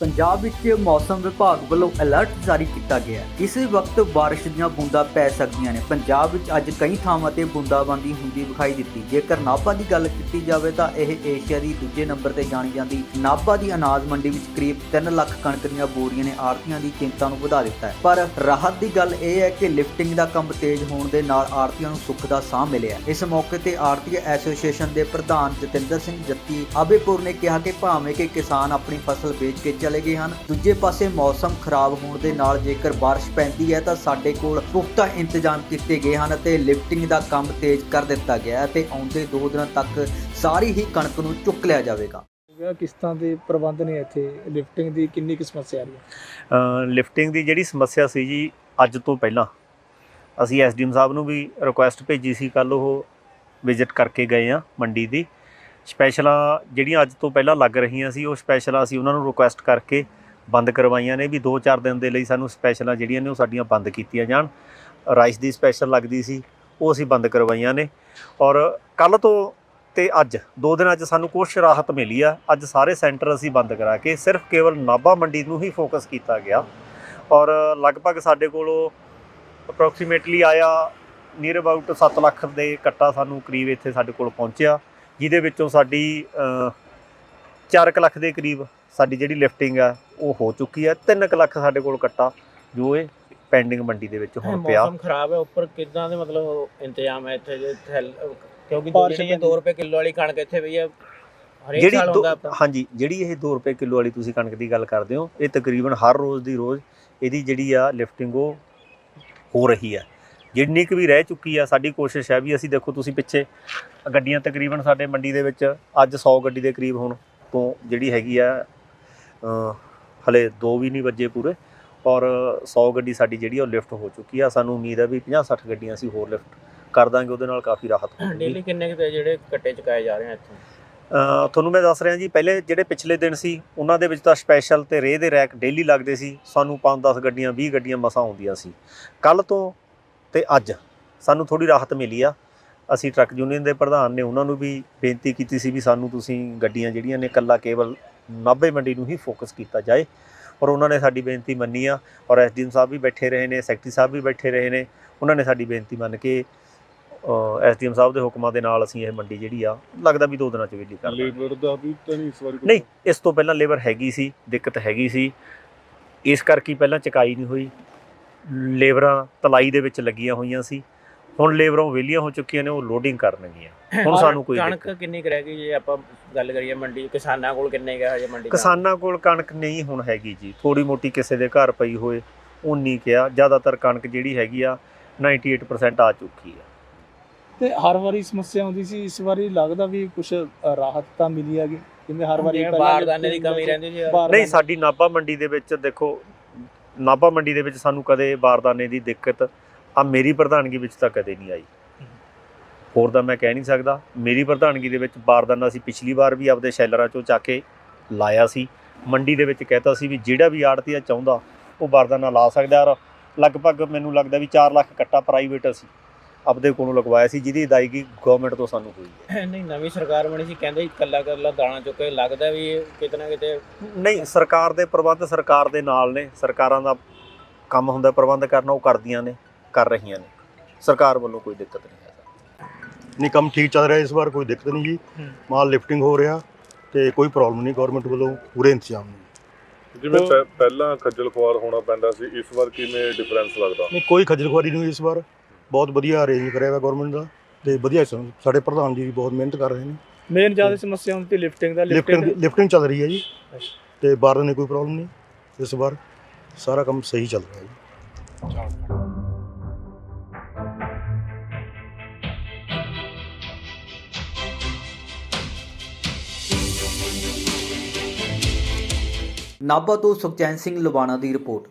ਪੰਜਾਬ ਵਿੱਚ ਮੌਸਮ ਵਿਭਾਗ ਵੱਲੋਂ ਅਲਰਟ ਜਾਰੀ ਕੀਤਾ ਗਿਆ ਹੈ। ਇਸ ਵਕਤ ਬਾਰਿਸ਼ ਦੀਆਂ ਬੂੰਦਾਂ ਪੈ ਸਕਦੀਆਂ ਨੇ। ਪੰਜਾਬ ਵਿੱਚ ਅੱਜ ਕਈ ਥਾਵਾਂ ਤੇ ਬੂੰਦਾਬਾਂਦੀ ਹੁੰਦੀ ਵਿਖਾਈ ਦਿੱਤੀ। ਜੇਕਰ ਨਾਭਾ ਦੀ ਗੱਲ ਕੀਤੀ ਜਾਵੇ ਤਾਂ ਇਹ ਏਸ਼ੀਆ ਦੀ ਦੂਜੇ ਨੰਬਰ ਤੇ ਜਾਣੀ ਜਾਂਦੀ। ਨਾਭਾ ਦੀ ਅਨਾਜ ਮੰਡੀ ਵਿੱਚ ਕਰੀਬ 3 ਲੱਖ ਕਣਕ ਦੀਆਂ ਬੋਰੀਆਂ ਨੇ ਆੜਤੀਆਂ ਦੀ ਚਿੰਤਾ ਨੂੰ ਵਧਾ ਦਿੱਤਾ ਹੈ। ਪਰ ਰਾਹਤ ਦੀ ਗੱਲ ਇਹ ਹੈ ਕਿ ਲਿਫਟਿੰਗ ਦਾ ਕੰਮ ਤੇਜ਼ ਹੋਣ ਦੇ ਨਾਲ ਆੜਤੀਆਂ ਨੂੰ ਸੁੱਖ ਦਾ ਸਾਹ ਮਿਲਿਆ ਇਸ ਮੌਕੇ ਤੇ ਆੜਤੀ ਐਸੋਸੀਏਸ਼ਨ ਦੇ ਪ੍ਰਧਾਨ ਜਤਿੰਦਰ ਸਿੰਘ ਜੱਤੀ ਆਬੇਪੁਰ ਨੇ ਕਿਹਾ ਕਿ ਭਾਵੇਂ ਕਿ ਕਿਸਾਨ ਆਪਣੀ ਫਸਲ ਵੇਚ ਕੇ ਚਲੇ ਗਏ ਹਨ। ਦੂਜੇ ਪਾਸੇ ਮੌਸਮ ਖਰਾਬ ਹੋਣ ਦੇ ਨਾਲ ਜੇਕਰ ਬਾਰਿਸ਼ ਪੈਂਦੀ ਹੈ ਤਾਂ ਸਾਡੇ ਕੋਲ ਪੁਖਤਾ ਇੰਤਜ਼ਾਮ ਕੀਤੇ ਗਏ ਹਨ ਅਤੇ ਲਿਫਟਿੰਗ ਦਾ ਕੰਮ ਤੇਜ਼ ਕਰ ਦਿੱਤਾ ਗਿਆ ਹੈ ਤੇ ਆਉਂਦੇ 2 ਦਿਨਾਂ ਤੱਕ ਸਾਰੀ ਹੀ ਕਣਕ ਨੂੰ ਚੁੱਕ ਲਿਆ ਜਾਵੇਗਾ। ਗਿਆ ਕਿਸ਼ਤਾਂ ਦੇ ਪ੍ਰਬੰਧ ਨੇ ਇੱਥੇ? ਲਿਫਟਿੰਗ ਦੀ ਕਿੰਨੀ ਕੁ ਸਮੱਸਿਆ ਆ ਰਹੀ ਹੈ? ਲਿਫਟਿੰਗ ਦੀ ਜਿਹੜੀ ਸਮੱਸਿਆ ਸੀ ਜੀ ਅੱਜ ਤੋਂ ਪਹਿਲਾਂ। ਅਸੀਂ ਐਸਡੀਐਮ ਸਾਹਿਬ ਨੂੰ ਵੀ ਰਿਕੁਐਸਟ ਭੇਜੀ ਸੀ ਕੱਲ ਉਹ ਵਿਜ਼ਿਟ ਕਰਕੇ ਗਏ ਆ ਮੰਡੀ ਦੀ। ਸਪੈਸ਼ਲਾਂ ਜਿਹੜੀਆਂ ਅੱਜ ਤੋਂ ਪਹਿਲਾਂ ਲੱਗ ਰਹੀਆਂ ਸੀ, ਉਹ ਸਪੈਸ਼ਲਾਂ ਅਸੀਂ ਉਹਨਾਂ ਨੂੰ ਰਿਕੁਐਸਟ ਕਰਕੇ ਬੰਦ ਕਰਵਾਈਆਂ ਨੇ ਵੀ 2-4 ਦਿਨ ਦੇ ਲਈ ਸਾਨੂੰ ਸਪੈਸ਼ਲਾਂ ਜਿਹੜੀਆਂ ਨੇ ਉਹ ਸਾਡੀਆਂ ਬੰਦ ਕੀਤੀਆਂ ਜਾਣ। ਰਾਈਸ ਦੀ ਸਪੈਸ਼ਲ ਲੱਗਦੀ ਸੀ, ਉਹ ਅਸੀਂ ਬੰਦ ਕਰਵਾਈਆਂ ਨੇ। ਔਰ ਕੱਲ ਤੋਂ ਤੇ ਅੱਜ, ਦੋ ਦਿਨਾਂ 'ਚ ਸਾਨੂੰ ਕੁਛ ਰਾਹਤ ਮਿਲੀ ਆ। ਅੱਜ ਸਾਰੇ ਸੈਂਟਰ ਅਸੀਂ ਬੰਦ ਕਰਾ ਕੇ ਸਿਰਫ ਕੇਵਲ ਨਾਭਾ ਮੰਡੀ ਨੂੰ ਹੀ ਫੋਕਸ ਕੀਤਾ ਗਿਆ। ਔਰ ਲਗਭਗ ਸਾਡੇ ਕੋਲੋਂ ਅਪਰੋਕਸੀਮੇਟਲੀ ਆਇਆ ਨੀਅਰ ਅਬਾਊਟ 7 ਲੱਖ ਦੇ ਕੱਟਾ ਸਾਨੂੰ ਕਰੀਬ ਇੱਥੇ ਸਾਡੇ ਕੋਲ ਪਹੁੰਚਿਆ। ਜਿਹਦੇ ਵਿੱਚੋਂ ਸਾਡੀ 4 ਲੱਖ ਦੇ ਕਰੀਬ ਸਾਡੀ ਜਿਹੜੀ ਲਿਫਟਿੰਗ ਆ ਉਹ ਹੋ ਚੁੱਕੀ ਹੈ 3 ਲੱਖ ਸਾਡੇ ਕੋਲ ਕੱਟਾ ਜੋ ਇਹ ਪੈਂਡਿੰਗ ਮੰਡੀ ਦੇ ਵਿੱਚ ਹੁਣ ਪਿਆ। ਮੌਸਮ ਖਰਾਬ ਹੈ ਉੱਪਰ ਕਿੱਦਾਂ ਦੇ ਮਤਲਬ ਇੰਤਜ਼ਾਮ ਹੈ ਇੱਥੇ? ਜੇ ਥੈਲ- ਕਿਉਂਕਿ ਜਿਹੜੀ ਇਹ ਪੈਂਦੀ। 2 ਰੁਪਏ ਕਿਲੋ ਵਾਲੀ ਕਣਕ ਇੱਥੇ ਵੀ ਹੈ ਹਰੇਕ ਜਿਹੜੀ। ਹਾਂਜੀ ਜਿਹੜੀ ਇਹ 2 ਰੁਪਏ ਕਿਲੋ ਵਾਲੀ ਤੁਸੀਂ ਕਣਕ ਦੀ ਗੱਲ ਕਰਦੇ ਹੋ ਇਹ ਤਕਰੀਬਨ ਹਰ ਰੋਜ਼ ਦੀ ਰੋਜ਼ ਇਹਦੀ ਜਿਹੜੀ ਆ ਲਿਫਟਿੰਗ ਉਹ ਹੋ ਰਹੀ ਹੈ ਜਿੰਨੀ ਕੁ ਵੀ ਰਹਿ ਚੁੱਕੀ ਆ ਸਾਡੀ ਕੋਸ਼ਿਸ਼ ਹੈ ਵੀ ਅਸੀਂ ਦੇਖੋ ਤੁਸੀਂ ਪਿੱਛੇ ਗੱਡੀਆਂ ਤਕਰੀਬਨ ਸਾਡੇ ਮੰਡੀ ਦੇ ਵਿੱਚ ਅੱਜ 100 ਗੱਡੀ ਦੇ ਕਰੀਬ ਹੁਣ ਤੋਂ ਜਿਹੜੀ ਹੈਗੀ ਆ ਹਲੇ 2 ਵੀ ਨਹੀਂ ਵੱਜੇ ਪੂਰੇ ਔਰ 100 ਗੱਡੀ ਸਾਡੀ ਜਿਹੜੀ ਉਹ ਲਿਫਟ ਹੋ ਚੁੱਕੀ ਆ। ਸਾਨੂੰ ਉਮੀਦ ਹੈ ਵੀ 50 60 ਗੱਡੀਆਂ ਅਸੀਂ ਹੋਰ ਲਿਫਟ ਕਰ ਦਾਂਗੇ ਉਹਦੇ ਨਾਲ ਕਾਫੀ ਰਾਹਤ ਹੋਵੇਗੀ ਡੇਲੀ ਕਿੰਨੇ ਕੁ ਜਿਹੜੇ ਕੱਟੇ ਚੁਕਾਏ ਜਾ ਰਹੇ ਆ ਇੱਥੋਂ? ਤੁਹਾਨੂੰ ਮੈਂ ਦੱਸ ਰਿਹਾ ਜੀ ਪਹਿਲੇ ਜਿਹੜੇ ਪਿਛਲੇ ਦਿਨ ਸੀ ਉਹਨਾਂ ਦੇ ਵਿੱਚ ਤਾਂ ਸਪੈਸ਼ਲ ਤੇ ਰੇਹ ਦੇ ਰੈਕ ਡੇਲੀ ਲੱਗਦੇ ਸੀ। ਸਾਨੂੰ 5-10 ਗੱਡੀਆਂ 20 ਗੱਡੀਆਂ ਮਸਾਂ ਆਉਂਦੀਆਂ ਸੀ। ਕੱਲ ਤੋਂ ਤੇ ਅੱਜ ਸਾਨੂੰ ਥੋੜੀ ਰਾਹਤ ਮਿਲੀ ਆ। ਅਸੀਂ ਟਰੱਕ ਯੂਨੀਅਨ ਦੇ ਪ੍ਰਧਾਨ ਨੇ ਉਹਨਾਂ ਨੂੰ ਵੀ ਬੇਨਤੀ ਕੀਤੀ ਸੀ ਵੀ ਸਾਨੂੰ ਤੁਸੀਂ ਗੱਡੀਆਂ ਜਿਹੜੀਆਂ ਨੇ ਕੱਲਾ ਕੇਵਲ ਨਾਭੇ ਮੰਡੀ ਨੂੰ ਹੀ ਫੋਕਸ ਕੀਤਾ ਜਾਏ। ਔਰ ਉਹਨਾਂ ਨੇ ਸਾਡੀ ਬੇਨਤੀ ਮੰਨੀ ਆ ਔਰ ਐਸਡੀਐਮ ਸਾਹਿਬ ਵੀ ਬੈਠੇ ਰਹੇ ਨੇ ਸੈਕਟਰੀ ਸਾਹਿਬ ਵੀ ਬੈਠੇ ਰਹੇ ਨੇ ਉਹਨਾਂ ਨੇ ਸਾਡੀ ਬੇਨਤੀ ਮੰਨ ਕੇ ਐਸਡੀਐਮ ਸਾਹਿਬ ਦੇ ਹੁਕਮਾਂ ਦੇ ਨਾਲ ਅਸੀਂ ਇਹ ਮੰਡੀ ਜਿਹੜੀ ਆ ਲੱਗਦਾ ਵੀ ਦੋ ਦਿਨਾਂ ਚ ਵਿਹਲੀ ਕਰ ਲੇਬਰ ਦਾ ਵੀ ਤਾਂ ਨਹੀਂ ਇਸ ਵਾਰੀ? ਨਹੀਂ ਇਸ ਤੋਂ ਪਹਿਲਾਂ ਲੇਬਰ ਹੈਗੀ ਸੀ ਦਿੱਕਤ ਹੈਗੀ ਸੀ। ਇਸ ਕਰਕੇ ਪਹਿਲਾਂ ਚਕਾਈ ਨਹੀਂ ਹੋਈ। ਲੇਬਰਾਂ ਤਲਾਈ ਦੇ ਵਿੱਚ ਲੱਗੀਆਂ ਹੋਈਆਂ ਸੀ। ਹੁਣ ਲੇਬਰਾਂ ਵਿਹਲੀਆਂ ਹੋ ਚੁੱਕੀਆਂ ਨੇ ਉਹ ਲੋਡਿੰਗ ਕਰਨਗੀਆਂ। ਹੁਣ ਸਾਨੂੰ ਕੋਈ ਕਣਕ ਕਿੰਨੀ ਕੁ ਰਹਿ ਗਈ ਜੇ ਆਪਾਂ ਗੱਲ ਕਰੀਏ ਮੰਡੀ ਕਿਸਾਨਾਂ ਕੋਲ ਕਿੰਨੇ ਹੈ ਹਜੇ ਮੰਡੀ? ਕਿਸਾਨਾਂ ਕੋਲ ਕਣਕ ਨਹੀਂ ਹੁਣ ਹੈਗੀ ਜੀ। ਥੋੜੀ ਮੋਟੀ ਕਿਸੇ ਦੇ ਘਰ ਪਈ ਹੋਏ ਉਨੀ ਕਿਹਾ ਜ਼ਿਆਦਾਤਰ ਕਣਕ ਜਿਹੜੀ ਹੈਗੀ ਆ 98% ਆ ਚੁੱਕੀ ਆ। ਤੇ ਹਰ ਵਾਰੀ ਸਮੱਸਿਆ ਆਉਂਦੀ ਸੀ ਇਸ ਵਾਰੀ ਲੱਗਦਾ ਵੀ ਕੁਝ ਰਾਹਤ ਤਾਂ ਮਿਲੀ ਹੈਗੀ। ਜਿਵੇਂ ਹਰ ਵਾਰੀ ਬਾਰਦਾਨੇ ਦੀ ਕਮੀ ਰਹਿੰਦੀ ਸੀ। ਨਹੀਂ ਸਾਡੀ ਨਾਭਾ ਮੰਡੀ ਦੇ ਵਿੱਚ ਦੇਖੋ ਨਾਭਾ ਮੰਡੀ ਦੇ ਵਿੱਚ ਸਾਨੂੰ ਕਦੇ ਬਾਰਦਾਨੇ ਦੀ ਦਿੱਕਤ ਆ ਮੇਰੀ ਪ੍ਰਧਾਨਗੀ ਵਿੱਚ ਤਾਂ ਕਦੇ ਨਹੀਂ ਆਈ। ਹੋਰ ਤਾਂ ਮੈਂ ਕਹਿ ਨਹੀਂ ਸਕਦਾ। ਮੇਰੀ ਪ੍ਰਧਾਨਗੀ ਦੇ ਵਿੱਚ ਬਾਰਦਾਨਾ ਅਸੀਂ ਪਿਛਲੀ ਵਾਰ ਵੀ ਆਪਦੇ ਸ਼ੈਲਰਾਂ ਚੋਂ ਚੱਕ ਕੇ ਲਾਇਆ ਸੀ। ਮੰਡੀ ਦੇ ਵਿੱਚ ਕਹਿਤਾ ਸੀ ਵੀ ਜਿਹੜਾ ਵੀ ਆੜਤੀਆ ਚਾਹੁੰਦਾ, ਉਹ ਬਾਰਦਾਨਾ ਲਾ ਸਕਦਾ। ਔਰ ਲਗਭਗ ਮੈਨੂੰ ਲੱਗਦਾ ਵੀ 4 ਲੱਖ ਕੱਟਾ ਪ੍ਰਾਈਵੇਟ ਅਸੀਂ ਆਪਦੇ ਕੋਲੋਂ ਲਗਵਾਇਆ ਸੀ ਜਿਹਦੀ ਅਦਾਇਗੀ ਗਵਰਨਮੈਂਟ ਤੋਂ ਸਾਨੂੰ ਹੋਈ ਹੈ। ਨਹੀਂ ਨਵੀਂ ਸਰਕਾਰ ਬਣੀ ਸੀ ਕਹਿੰਦੇ ਇਕੱਲਾ ਇਕੱਲਾ ਦਾਣਾ ਚੁੱਕੇ ਲੱਗਦਾ ਵੀ ਇਹ ਕਿਤੇ ਨਾ ਕਿਤੇ ਨਹੀਂ ਸਰਕਾਰ ਦੇ ਪ੍ਰਬੰਧ ਸਰਕਾਰ ਦੇ ਨਾਲ ਨੇ ਸਰਕਾਰਾਂ ਦਾ ਕੰਮ ਹੁੰਦਾ ਪ੍ਰਬੰਧ ਕਰਨਾ ਉਹ ਕਰਦੀਆਂ ਨੇ ਕਰ ਰਹੀਆਂ ਨੇ। ਸਰਕਾਰ ਵੱਲੋਂ ਕੋਈ ਦਿੱਕਤ ਨਹੀਂ ਹੈ। ਨਹੀਂ ਕੰਮ ਠੀਕ ਚੱਲ ਰਿਹਾ ਇਸ ਵਾਰ ਕੋਈ ਦਿੱਕਤ ਨਹੀਂ ਜੀ। ਮਾਲ ਲਿਫਟਿੰਗ ਹੋ ਰਿਹਾ ਤੇ ਕੋਈ ਪ੍ਰੋਬਲਮ ਨਹੀਂ ਗਵਰਨਮੈਂਟ ਵੱਲੋਂ ਪੂਰੇ ਇੰਤਜ਼ਾਮ ਨੇ। ਜਿਵੇਂ ਪਹਿ- ਪਹਿਲਾਂ ਖੱਜਲ ਖੁਆਰ ਹੋਣਾ ਪੈਂਦਾ ਸੀ ਇਸ ਵਾਰ ਕਿਵੇਂ ਡਿਫਰੈਂਸ ਲੱਗਦਾ? ਨਹੀਂ ਕੋਈ ਖੱਜਲ ਖੁਆਰੀ ਨਹੀਂ ਹੋਈ ਇਸ ਵਾਰ। ਬਹੁਤ ਵਧੀਆ ਅਰੇਂਜ ਕਰਿਆ ਹੋਇਆ ਗਵਰਨਮੈਂਟ ਦਾ ਤੇ ਵਧੀਆ ਸਾਡੇ ਪ੍ਰਧਾਨ ਜੀ ਵੀ ਬਹੁਤ ਮਿਹਨਤ ਕਰ ਰਹੇ ਨੇ। ਮੇਨ ਜ਼ਿਆਦਾ ਸਮੱਸਿਆ ਹੁੰਦੀ ਲਿਫਟਿੰਗ ਦਾ ਲਿਫਟਿੰਗ ਲਿਫਟਿੰਗ ਲਿਫਟਿੰਗ ਚੱਲ ਰਹੀ ਹੈ ਜੀ। ਤੇ ਬਾਹਰ ਨੇ ਕੋਈ ਪ੍ਰੋਬਲਮ ਨਹੀਂ ਇਸ ਵਾਰ ਸਾਰਾ ਕੰਮ ਸਹੀ ਚੱਲ ਰਿਹਾ ਜੀ। ਨਾਭਾ ਤੋਂ ਸੁਖਚੈਨ ਸਿੰਘ ਲਵਾਣਾ ਦੀ ਰਿਪੋਰਟ।